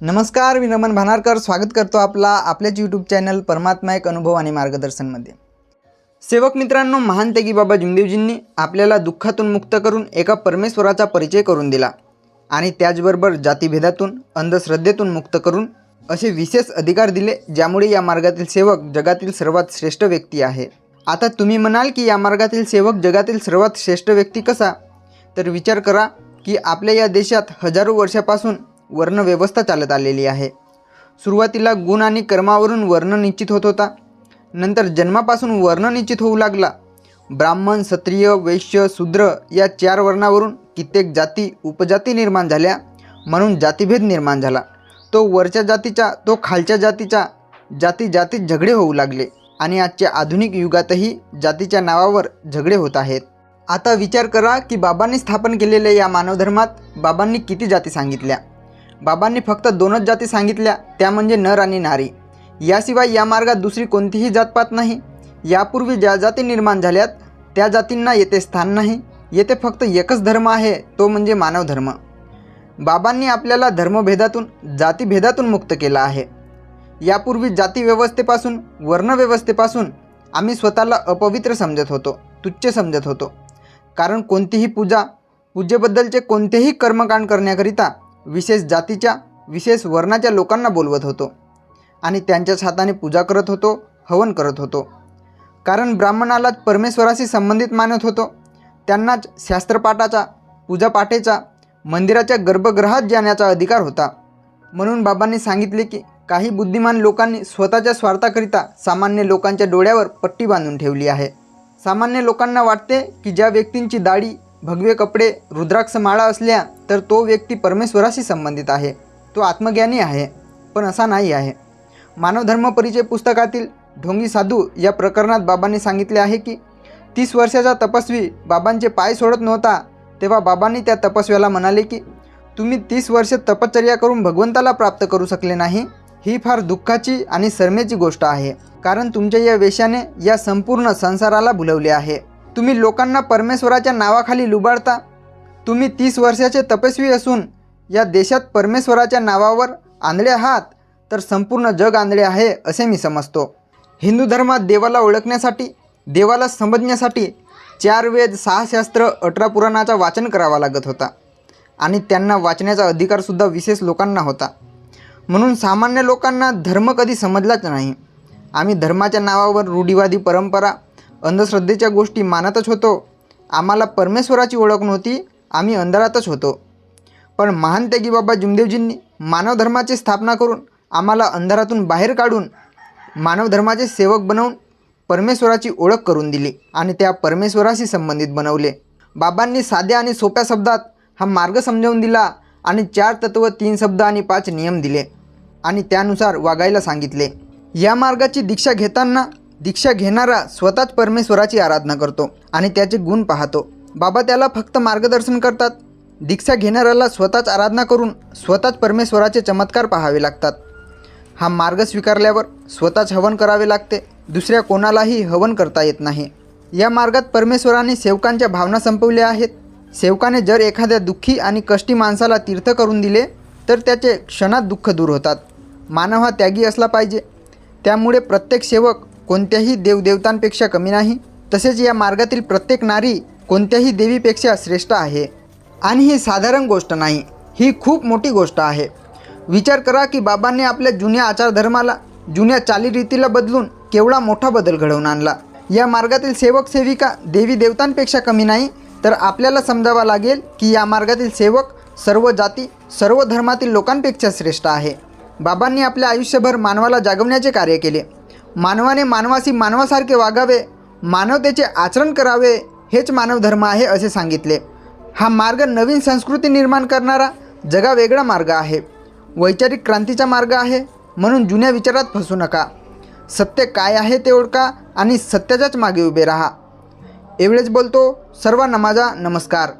नमस्कार मी रमन भानारकर. स्वागत करतो आपला आपल्याच यूट्यूब चॅनल परमात्मा एक अनुभव आणि मार्गदर्शनमध्ये. सेवक मित्रांनो महान त्यागी बाबा जुमदेवजींनी आपल्याला दुःखातून मुक्त करून एका परमेश्वराचा परिचय करून दिला आणि त्याचबरोबर जातीभेदातून अंधश्रद्धेतून मुक्त करून असे विशेष अधिकार दिले ज्यामुळे या मार्गातील सेवक जगातील सर्वात श्रेष्ठ व्यक्ती आहे. आता तुम्ही म्हणाल की या मार्गातील सेवक जगातील सर्वात श्रेष्ठ व्यक्ती कसा? तर विचार करा की आपल्या या देशात हजारो वर्षापासून वर्णव्यवस्था चालत आलेली आहे. सुरुवातीला गुण आणि कर्मावरून वर्ण निश्चित होत होता. नंतर जन्मापासून वर्ण निश्चित होऊ लागला. ब्राह्मण क्षत्रिय वैश्य शूद्र या चार वर्णावरून कित्येक जाती उपजाती निर्माण झाल्या. म्हणून जातीभेद निर्माण झाला. तो वरच्या जातीचा तो खालच्या जातीच्या जाती जातीत झगडे होऊ लागले आणि आजच्या आधुनिक युगातही जातीच्या नावावर झगडे होत आहेत. आता विचार करा की बाबांनी स्थापन केलेल्या या मानवधर्मात बाबांनी किती जाती सांगितल्या? बाबांनी फक्त दोनच जाती सांगितल्या त्या म्हणजे नर आणि नारी. याशिवाय या मार्गात दुसरी कोणतीही जातपात नाही. यापूर्वी ज्या जाती निर्माण झाल्यात त्या जातींना येथे स्थान नाही. येथे फक्त एकच धर्म आहे तो म्हणजे मानव धर्म. बाबांनी आपल्याला धर्मभेदातून जातीभेदातून मुक्त केला आहे. यापूर्वी जाती व्यवस्थेपासून वर्णव्यवस्थेपासून आम्ही स्वतःला अपवित्र समजत होतो तुच्छ समजत होतो. कारण कोणतीही पूजा पूजेबद्दलचे कोणतेही कर्मकांड करण्याकरिता विशेष जातीच्या विशेष वर्णाच्या लोकांना बोलवत होतो. आणि त्यांच्याच हाताने पूजा करत होतो हवन करत होतो. कारण ब्राह्मणालाच परमेश्वराशी संबंधित मानत होतो. त्यांनाच शास्त्रपाठाचा पूजापाठेचा मंदिराच्या गर्भगृहात जाण्याचा अधिकार होता. म्हणून बाबांनी सांगितले की काही बुद्धिमान लोकांनी स्वतःच्या स्वार्थाकरिता सामान्य लोकांच्या डोळ्यावर पट्टी बांधून ठेवली आहे. सामान्य लोकांना वाटते की ज्या व्यक्तींची दाढी भगवे कपडे रुद्राक्ष माळा असल्या तर तो व्यक्ती परमेश्वराशी संबंधित आहे. तो आत्मज्ञानी आहे पण असा नाही आहे. मानवधर्म परिचय पुस्तकातील ढोंगी साधू या प्रकरणात बाबांनी सांगितले आहे की तीस वर्षाचा तपस्वी बाबांचे पाय सोडत नव्हता तेव्हा बाबांनी त्या तपस्व्याला म्हणाले की तुम्ही तीस वर्ष तपश्चर्या करून भगवंताला प्राप्त करू शकले नाही? ही फार दुःखाची आणि शरमेची गोष्ट आहे. कारण तुमच्या या वेशाने या संपूर्ण संसाराला भुलवले आहे. तुम्ही लोकांना परमेश्वराच्या नावाखाली लुबाडता. तुम्ही तीस वर्षाचे तपस्वी असून या देशात परमेश्वराच्या नावावर आंधळे आहात तर संपूर्ण जग आंधळे आहे असे मी समजतो. हिंदू धर्मात देवाला ओळखण्यासाठी देवाला समजण्यासाठी चार वेद सहा शास्त्र अठरा पुराणाचा वाचन करावा लागत होता. आणि त्यांना वाचण्याचा अधिकारसुद्धा विशेष लोकांना होता. म्हणून सामान्य लोकांना धर्म कधी समजलाच नाही. आम्ही धर्माच्या नावावर रूढीवादी परंपरा अंधश्रद्धेच्या गोष्टी मानतच होतो. आम्हाला परमेश्वराची ओळख नव्हती आम्ही अंधारातच होतो. पण महान त्यागी बाबा जुमदेवजींनी मानव धर्माची स्थापना करून आम्हाला अंधारातून बाहेर काढून मानव धर्माचे सेवक बनवून परमेश्वराची ओळख करून दिली आणि त्या परमेश्वराशी संबंधित बनवले. बाबांनी साध्या आणि सोप्या शब्दात हा मार्ग समजावून दिला आणि चार तत्व तीन शब्द आणि पाच नियम दिले आणि त्यानुसार वागायला सांगितले. या मार्गाची दीक्षा घेताना दीक्षा घेणारा स्वतःच परमेश्वराची आराधना करतो आणि त्याचे गुण पाहतो. बाबा त्याला फक्त मार्गदर्शन करतात. दीक्षा घेणाऱ्याला स्वतःच आराधना करून स्वतःच परमेश्वराचे चमत्कार पाहावे लागतात. हा मार्ग स्वीकारल्यावर स्वतःच हवन करावे लागते. दुसऱ्या कोणालाही हवन करता येत नाही. या मार्गात परमेश्वराने सेवकांच्या भावना संपवल्या आहेत. सेवकाने जर एखाद्या दुःखी आणि कष्टी माणसाला तीर्थ करून दिले तर त्याचे क्षणात दुःख दूर होतात. मानव हा त्यागी असला पाहिजे. त्यामुळे प्रत्येक सेवक कोणत्याही देवदेवतांपेक्षा कमी नाही. तसेच या मार्गातील प्रत्येक नारी कोणत्याही देवीपेक्षा श्रेष्ठ आहे. आणि ही साधारण गोष्ट नाही ही खूप मोठी गोष्ट आहे. विचार करा की बाबांनी आपल्या जुन्या आचारधर्माला जुन्या चालीरीतीला बदलून केवढा मोठा बदल घडवून आणला. या मार्गातील सेवक सेविका देवी देवतांपेक्षा कमी नाही तर आपल्याला समजावा लागेल की या मार्गातील सेवक सर्व जाती सर्व धर्मातील लोकांपेक्षा श्रेष्ठ आहे. बाबांनी आपल्या आयुष्यभर मानवाला जागवण्याचे कार्य केले. मानवाने मानवाशी मानवासारखे वागावे मानवतेचे आचरण करावे हेच मानवधर्म आहे असे सांगितले. हा मार्ग नवीन संस्कृती निर्माण करणारा जगावेगळा मार्ग आहे. वैचारिक क्रांतीचा मार्ग आहे म्हणून जुन्या विचारात फसू नका. सत्य काय आहे ते ओळखा आणि सत्याच्याच मागे उभे राहा. एवढेच बोलतो सर्वांना माझा नमस्कार.